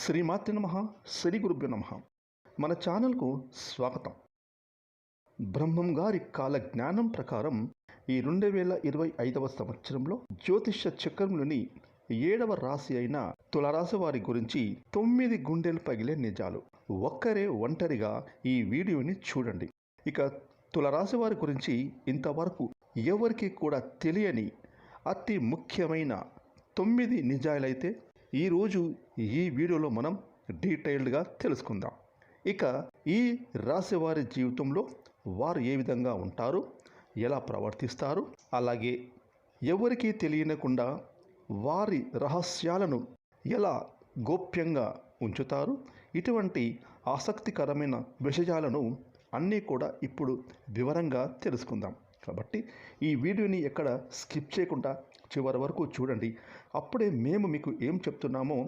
శ్రీమాతృ నమ శ్రీ గురుభ్యో నమ. మన ఛానల్కు స్వాగతం. బ్రహ్మం గారి కాల జ్ఞానం ప్రకారం ఈ రెండు వేల ఇరవై ఐదవ సంవత్సరంలో జ్యోతిష చక్రంలోని ఏడవ రాశి అయిన తులరాశి వారి గురించి తొమ్మిది గుండెలు పగిలే నిజాలు. ఒక్కరే ఒంటరిగా ఈ వీడియోని చూడండి. ఇక తులరాశి వారి గురించి ఇంతవరకు ఎవరికి కూడా తెలియని అతి ముఖ్యమైన తొమ్మిది నిజాలైతే ఈరోజు ఈ వీడియోలో మనం డీటెయిల్డ్గా తెలుసుకుందాం. ఇక ఈ రాశి వారి జీవితంలో వారు ఏ విధంగా ఉంటారు? ఎలా ప్రవర్తిస్తారు? అలాగే ఎవరికీ తెలియనకుండా వారి రహస్యాలను ఎలా గోప్యంగా ఉంచుతారు? ఇటువంటి ఆసక్తికరమైన విషయాలను అన్నీ కూడా ఇప్పుడు వివరంగా తెలుసుకుందాం. కాబట్టి ఈ వీడియోని ఎక్కడ స్కిప్ చేయకుండా చివరి వరకు చూడండి. అప్పుడే మేము మీకు ఏం చెప్తున్నామో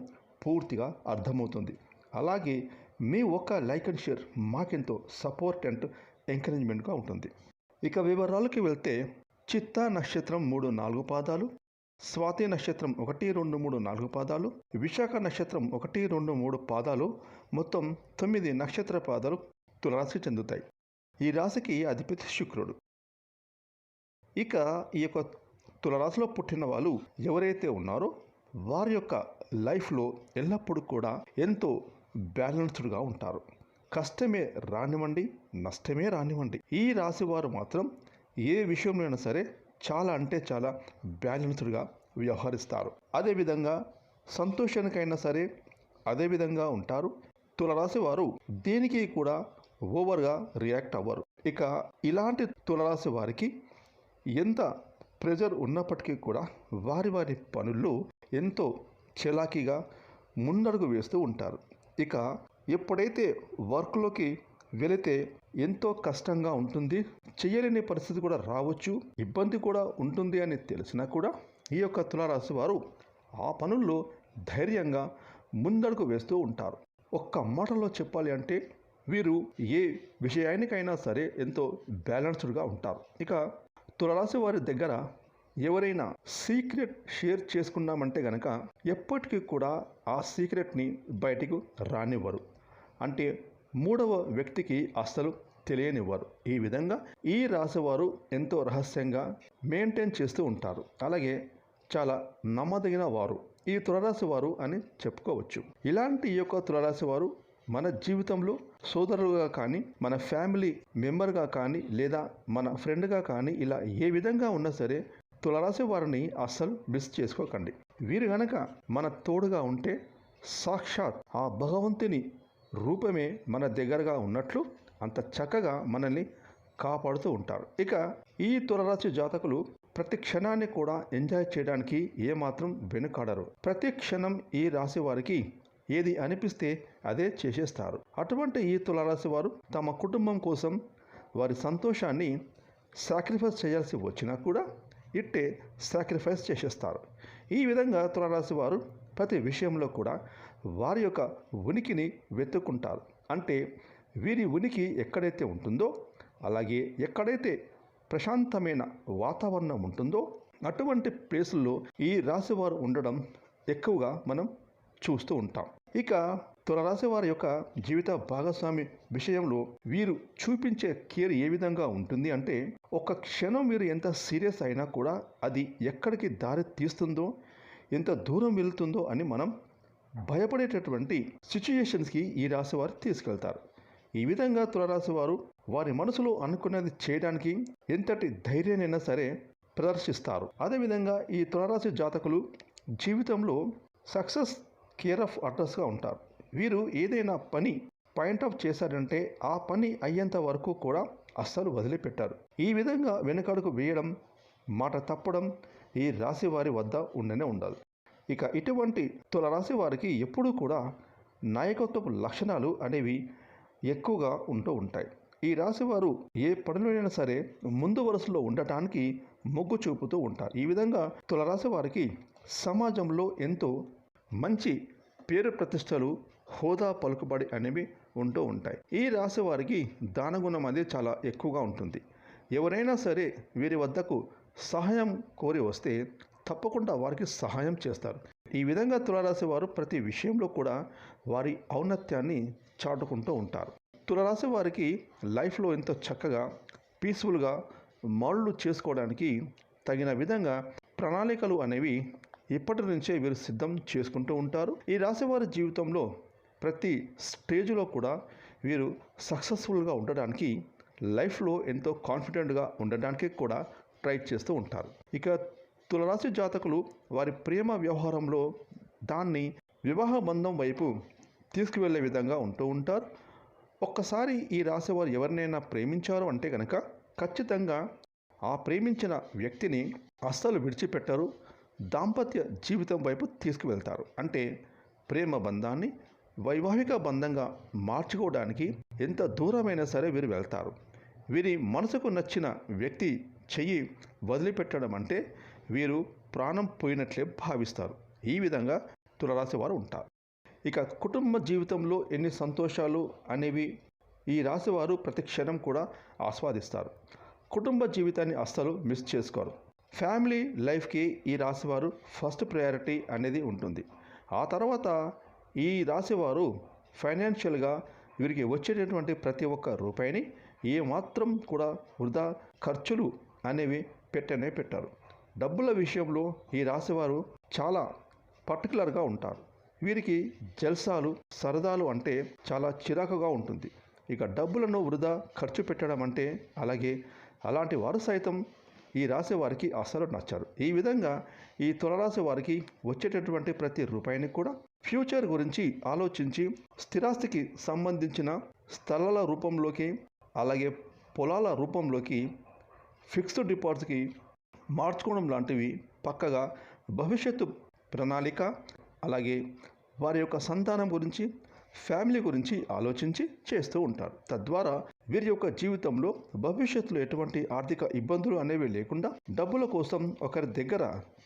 పూర్తిగా అర్థమవుతుంది. అలాగే మీ ఒక్క లైక్ అండ్ షేర్ మాకెంతో సపోర్ట్ అండ్ ఎంకరేజ్మెంట్గా ఉంటుంది. ఇక వివరాలకి వెళ్తే చిత్తా నక్షత్రం మూడు నాలుగు పాదాలు స్వాతి నక్షత్రం ఒకటి రెండు మూడు నాలుగు పాదాలు విశాఖ నక్షత్రం ఒకటి రెండు మూడు పాదాలు మొత్తం తొమ్మిది నక్షత్ర పాదాలు తులరాశి చెందుతాయి. ఈ రాశికి అధిపతి శుక్రుడు. ఇక ఈ యొక్క తులరాశిలో పుట్టిన వాళ్ళు ఎవరైతే ఉన్నారో వారి యొక్క లైఫ్లో ఎల్లప్పుడూ కూడా ఎంతో బ్యాలెన్స్డ్గా ఉంటారు. కష్టమే రానివ్వండి నష్టమే రానివ్వండి. ఈ రాశి వారు మాత్రం ఏ విషయంలో అయినా సరే చాలా అంటే చాలా బ్యాలెన్స్డ్గా వ్యవహరిస్తారు. అదేవిధంగా సంతోషానికైనా సరే అదేవిధంగా ఉంటారు. తులరాశి వారు దేనికి కూడా ఓవర్గా రియాక్ట్ అవ్వరు. ఇక ఇలాంటి తులరాశి వారికి ఎంత ప్రెజర్ ఉన్నప్పటికీ కూడా వారి వారి పనుల్లో ఎంతో చలాకీగా ముందడుగు వేస్తూ ఉంటారు. ఇక ఎప్పుడైతే వర్క్లోకి వెళితే ఎంతో కష్టంగా ఉంటుంది చేయలేని పరిస్థితి కూడా రావచ్చు ఇబ్బంది కూడా ఉంటుంది అని తెలిసినా కూడా ఈ యొక్క తులారాశి వారు ఆ పనుల్లో ధైర్యంగా ముందడుగు వేస్తూ ఉంటారు. ఒక్క మాటలో చెప్పాలి అంటే వీరు ఏ విషయానికైనా సరే ఎంతో బ్యాలెన్స్డ్గా ఉంటారు. ఇక తులరాశి వారి దగ్గర ఎవరైనా సీక్రెట్ షేర్ చేసుకున్నామంటే గనక ఎప్పటికీ కూడా ఆ సీక్రెట్ని బయటికి రానివ్వరు. అంటే మూడవ వ్యక్తికి అస్సలు తెలియనివ్వరు. ఈ విధంగా ఈ రాశివారు ఎంతో రహస్యంగా మెయింటైన్ చేస్తూ ఉంటారు. అలాగే చాలా నమ్మదగిన వారు. ఈ తులరాశి వారు అని చెప్పుకోవచ్చు. ఇలాంటి ఈ యొక్క తులరాశి వారు మన జీవితంలో సోదరులుగా కానీ మన ఫ్యామిలీ మెంబర్గా కానీ లేదా మన ఫ్రెండ్గా కానీ ఇలా ఏ విధంగా ఉన్నా సరే తులరాశి వారిని అస్సలు మిస్ చేసుకోకండి. వీరు గనక మన తోడుగా ఉంటే సాక్షాత్ ఆ భగవంతుని రూపమే మన దగ్గరగా ఉన్నట్లు అంత చక్కగా మనల్ని కాపాడుతూ ఉంటారు. ఇక ఈ తులరాశి జాతకులు ప్రతి క్షణాన్ని కూడా ఎంజాయ్ చేయడానికి ఏమాత్రం వెనుకాడరు. ప్రతి క్షణం ఈ రాశి వారికి ఏది అనిపిస్తే అదే చేసేస్తారు. అటువంటి ఈ తులరాశి వారు తమ కుటుంబం కోసం వారి సంతోషాన్ని సాక్రిఫైస్ చేయాల్సి వచ్చినా కూడా ఇట్టే సాక్రిఫైస్ చేసేస్తారు. ఈ విధంగా తులరాశి వారు ప్రతి విషయంలో కూడా వారి యొక్క ఉనికిని వెతుక్కుంటారు. అంటే వీరి ఉనికి ఎక్కడైతే ఉంటుందో అలాగే ఎక్కడైతే ప్రశాంతమైన వాతావరణం ఉంటుందో అటువంటి ప్లేసుల్లో ఈ రాశివారు ఉండడం ఎక్కువగా మనం చూస్తూ ఉంటాం. ఇక తులరాశి వారి యొక్క జీవిత భాగస్వామి విషయంలో వీరు చూపించే కేర్ ఏ విధంగా ఉంటుంది అంటే ఒక క్షణం మీరు ఎంత సీరియస్ అయినా కూడా అది ఎక్కడికి దారి తీస్తుందో ఎంత దూరం వెళ్తుందో అని మనం భయపడేటటువంటి సిచ్యుయేషన్స్కి ఈ రాశి వారు తీసుకెళ్తారు. ఈ విధంగా తులరాశి వారు వారి మనసులో అనుకున్నది చేయడానికి ఎంతటి ధైర్యానైనా సరే ప్రదర్శిస్తారు. అదేవిధంగా ఈ తులరాశి జాతకులు జీవితంలో సక్సెస్ కేర్ ఆఫ్ అడ్రస్గా ఉంటారు. వీరు ఏదైనా పని పాయింట్ ఆఫ్ చేశారంటే ఆ పని అయ్యేంత వరకు కూడా అస్సలు వదిలిపెట్టారు. ఈ విధంగా వెనుకడుగు వేయడం మాట తప్పడం ఈ రాశి వారి వద్ద ఉండనే ఉండదు ఇక ఇటువంటి తులరాశి వారికి ఎప్పుడూ కూడా నాయకత్వపు లక్షణాలు అనేవి ఎక్కువగా ఉంటూ ఉంటాయి. ఈ రాశి వారు ఏ పనులైనా సరే ముందు వరుసలో ఉండటానికి మొగ్గు చూపుతూ ఉంటారు. ఈ విధంగా తులరాశి వారికి సమాజంలో ఎంతో మంచి పేరు ప్రతిష్టలు హోదా పలుకుబడి అనేవి ఉంటూ ఉంటాయి. ఈ రాశి వారికి దానగుణం అనేది చాలా ఎక్కువగా ఉంటుంది. ఎవరైనా సరే వీరి వద్దకు సహాయం కోరి వస్తే తప్పకుండా వారికి సహాయం చేస్తారు. ఈ విధంగా తులారాశి వారు ప్రతి విషయంలో కూడా వారి ఔన్నత్యాన్ని చాటుకుంటూ ఉంటారు. తులారాశి వారికి లైఫ్లో ఎంతో చక్కగా పీస్ఫుల్గా మౌళ్ళు చేసుకోవడానికి తగిన విధంగా ప్రణాళికలు అనేవి ఇప్పటి నుంచే వీరు సిద్ధం చేసుకుంటూ ఉంటారు. ఈ రాశివారి జీవితంలో ప్రతి స్టేజ్లో కూడా వీరు సక్సెస్ఫుల్గా ఉండడానికి లైఫ్లో ఎంతో కాన్ఫిడెంట్గా ఉండడానికి కూడా ట్రై చేస్తూ ఉంటారు. ఇక తులరాశి జాతకులు వారి ప్రేమ వ్యవహారంలో దాన్ని వివాహ బంధం వైపు తీసుకువెళ్ళే విధంగా ఉంటూ ఉంటారు. ఒక్కసారి ఈ రాశి వారు ఎవరినైనా ప్రేమించారు అంటే కనుక ఖచ్చితంగా ఆ ప్రేమించిన వ్యక్తిని అస్సలు విడిచిపెట్టరు. దాంపత్య జీవితం వైపు తీసుకువెళ్తారు. అంటే ప్రేమ బంధాన్ని వైవాహిక బంధంగా మార్చుకోవడానికి ఎంత దూరమైనా సరే వీరు వెళ్తారు. వీరి మనసుకు నచ్చిన వ్యక్తి చెయ్యి వదిలిపెట్టడం అంటే వీరు ప్రాణం పోయినట్లే భావిస్తారు. ఈ విధంగా తులరాశి వారు ఉంటారు. ఇక కుటుంబ జీవితంలో ఎన్ని సంతోషాలు అనేవి ఈ రాశివారు ప్రతి క్షణం కూడా ఆస్వాదిస్తారు. కుటుంబ జీవితాన్ని అస్సలు మిస్ చేసుకోరు. ఫ్యామిలీ లైఫ్కి ఈ రాశివారు ఫస్ట్ ప్రయారిటీ అనేది ఉంటుంది. ఆ తర్వాత ఈ రాశివారు ఫైనాన్షియల్గా వీరికి వచ్చేటటువంటి ప్రతి ఒక్క రూపాయిని ఏమాత్రం కూడా వృధా ఖర్చులు అనేవి పెట్టనే పెట్టారు. డబ్బుల విషయంలో ఈ రాశివారు చాలా పర్టికులర్గా ఉంటారు. వీరికి జల్సాలు సరదాలు అంటే చాలా చిరాకుగా ఉంటుంది. ఇక డబ్బులను వృధా ఖర్చు పెట్టడం అంటే అలాగే అలాంటి వారు సైతం ఈ రాశి వారికి నచ్చారు ఈ విధంగా ఈ తులరాశి వారికి వచ్చేటటువంటి ప్రతి రూపాయిని కూడా ఫ్యూచర్ గురించి ఆలోచించి స్థిరాస్తికి సంబంధించిన స్థలాల రూపంలోకి అలాగే పొలాల రూపంలోకి ఫిక్స్డ్ డిపాజిట్కి మార్చుకోవడం లాంటివి పక్కగా భవిష్యత్తు ప్రణాళిక అలాగే వారి యొక్క సంతానం గురించి ఫ్యామిలీ గురించి ఆలోచించి చేస్తూ ఉంటారు. తద్వారా వీరి యొక్క జీవితంలో భవిష్యత్తులో ఎటువంటి ఆర్థిక ఇబ్బందులు అనేవి లేకుండా డబ్బుల కోసం ఒకరి దగ్గర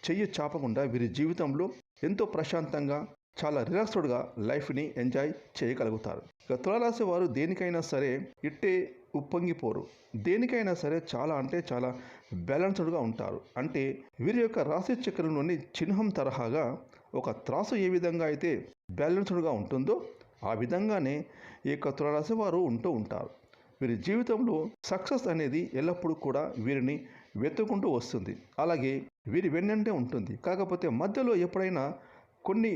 చెయ్యి చాపకుండా వీరి జీవితంలో ఎంతో ప్రశాంతంగా చాలా రిలాక్స్డ్గా లైఫ్ని ఎంజాయ్ చేయగలుగుతారు. ఇక తులారాశి వారు దేనికైనా సరే ఇట్టే ఉప్పొంగిపోరు దేనికైనా సరే చాలా అంటే చాలా బ్యాలెన్స్డ్గా ఉంటారు. అంటే వీరి యొక్క రాశి చక్రంలోని చిహ్నం తరహాగా ఒక త్రాసు ఏ విధంగా అయితే బ్యాలెన్స్డ్గా ఉంటుందో ఆ విధంగానే ఈ యొక్క తులారాశి వారు ఉంటూ ఉంటారు. వీరి జీవితంలో సక్సెస్ అనేది ఎల్లప్పుడూ కూడా వీరిని వెతుకుంటూ వస్తుంది. అలాగే వీరి వెన్నంటే ఉంటుంది. కాకపోతే మధ్యలో ఎప్పుడైనా కొన్ని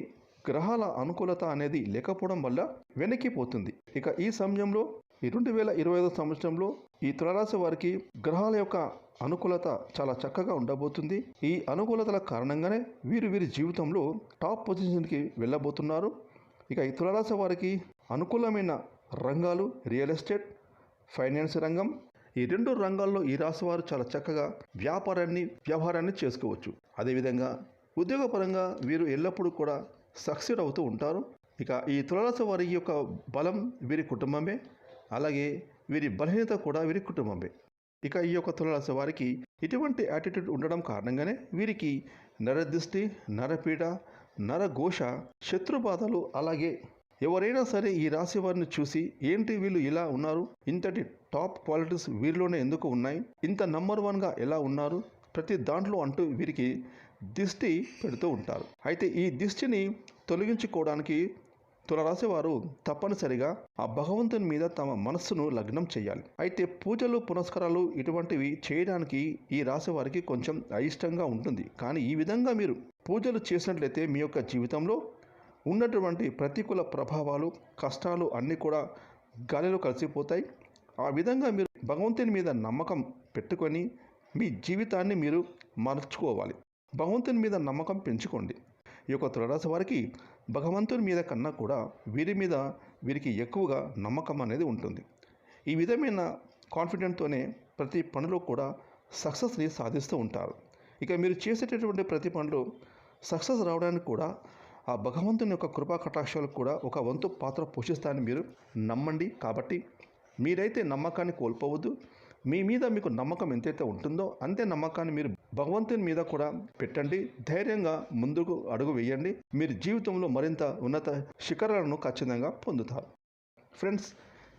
గ్రహాల అనుకూలత అనేది లేకపోవడం వల్ల వెనక్కిపోతుంది ఇక ఈ సమయంలో ఈ రెండు వేల ఇరవై ఐదో సంవత్సరంలో ఈ తులరాశి వారికి గ్రహాల యొక్క అనుకూలత చాలా చక్కగా ఉండబోతుంది. ఈ అనుకూలతల కారణంగానే వీరు వీరి జీవితంలో టాప్ పొజిషన్కి వెళ్ళబోతున్నారు. ఇక ఈ తులరాశి వారికి అనుకూలమైన రంగాలు రియల్ ఎస్టేట్ ఫైనాన్స్ రంగం. ఈ రెండు రంగాల్లో ఈ రాశివారు చాలా చక్కగా వ్యాపారాన్ని వ్యవహారాన్ని చేసుకోవచ్చు. అదేవిధంగా ఉద్యోగపరంగా వీరు ఎల్లప్పుడూ కూడా సక్సెడ్ అవుతూ ఉంటారు. ఇక ఈ తులరాశి వారి యొక్క బలం వీరి కుటుంబమే. అలాగే వీరి బలహీనత కూడా వీరి కుటుంబమే. ఇక ఈ యొక్క తులరాశి వారికి ఇటువంటి యాటిట్యూడ్ ఉండడం కారణంగానే వీరికి నరదృష్టి నరపీడ నరఘోష శత్రుబాధలు అలాగే ఎవరైనా సరే ఈ రాశి వారిని చూసి ఏంటి వీళ్ళు ఇలా ఉన్నారు? ఇంతటి టాప్ క్వాలిటీస్ వీరిలోనే ఎందుకు ఉన్నాయి? ఇంత నంబర్ వన్గా ఎలా ఉన్నారు? ప్రతి దాంట్లో అంటూ వీరికి దిష్టి పెడుతూ ఉంటారు. అయితే ఈ దిష్టిని తొలగించుకోవడానికి తులరాశి వారు తప్పనిసరిగా ఆ భగవంతుని మీద తమ మనస్సును లగ్నం చేయాలి. అయితే పూజలు పునస్కారాలు ఇటువంటివి చేయడానికి ఈ రాశి వారికి కొంచెం అయిష్టంగా ఉంటుంది. కానీ ఈ విధంగా మీరు పూజలు చేసినట్లయితే మీ యొక్క జీవితంలో ఉన్నటువంటి ప్రతికూల ప్రభావాలు కష్టాలు అన్నీ కూడా గాలిలో కలిసిపోతాయి. ఆ విధంగా మీరు భగవంతుని మీద నమ్మకం పెట్టుకొని మీ జీవితాన్ని మీరు మార్చుకోవాలి. భగవంతుని మీద నమ్మకం పెంచుకోండి. ఈ యొక్క తులరాశి వారికి భగవంతుని మీద కన్నా కూడా వీరి మీద వీరికి ఎక్కువగా నమ్మకం అనేది ఉంటుంది. ఈ విధమైన కాన్ఫిడెంట్తోనే ప్రతి పనిలో కూడా సక్సెస్ని సాధిస్తూ ఉంటారు. ఇక మీరు చేసేటటువంటి ప్రతి పనిలో సక్సెస్ రావడానికి కూడా ఆ భగవంతుని యొక్క కృపా కటాక్షాలు కూడా ఒక వంతు పాత్ర పోషిస్తాయని మీరు నమ్మండి. కాబట్టి మీరైతే నమ్మకాన్ని కోల్పోవద్దు. మీ మీద మీకు నమ్మకం ఎంతైతే ఉంటుందో అంతే నమ్మకాన్ని మీరు భగవంతుని మీద కూడా పెట్టండి. ధైర్యంగా ముందుకు అడుగు వేయండి. మీరు జీవితంలో మరింత ఉన్నత శిఖరాలను ఖచ్చితంగా పొందుతారు. ఫ్రెండ్స్